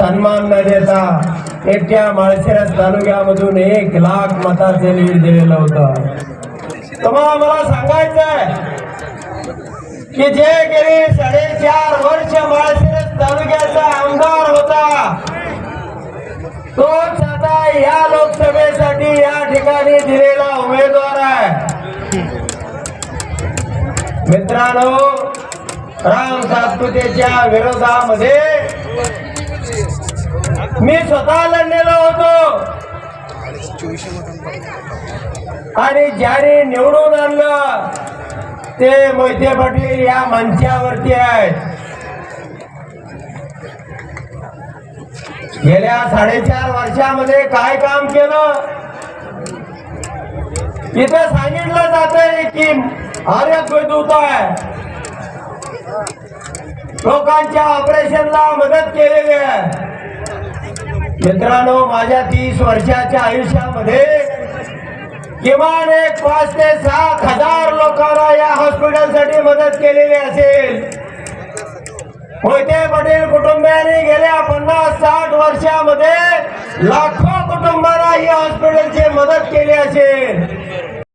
सन्मान न देता एकट्या माळशिरस तालुक्यामधून एक लाख मताचे लीड दिलेलं होतं. तुम्हाला मला सांगायचंय की जे गेली साडेचार वर्ष माळशिरस तालुक्याचा आमदार होता तोच आता या लोकसभेसाठी या ठिकाणी दिलेला उमेदवार आहे. मित्रांनो राम सातपुतेच्या विरोधामध्ये मी स्वतः लढलेलो होतो. आणि ज्याने निवडून आणलं ते मोहिते पाटील या मंचावरती आहेत. गेल्या साडेचार वर्षामध्ये काय काम केलं? इथं सांगितलं जात आहे की आर्यत वैद्युत आहे. लोकांच्या ऑपरेशनला मदत केलेली आहे. मित्रांनो माझ्या तीस वर्षाच्या आयुष्यामध्ये किमान एक पाच ते सात हजार लोकांना या हॉस्पिटलसाठी मदत केलेली असेल. मोहिते पटेल कुटुंबियांनी गेल्या पन्नास साठ वर्षामध्ये लाखो कुटुंबांना ही हॉस्पिटलची मदत केली असेल.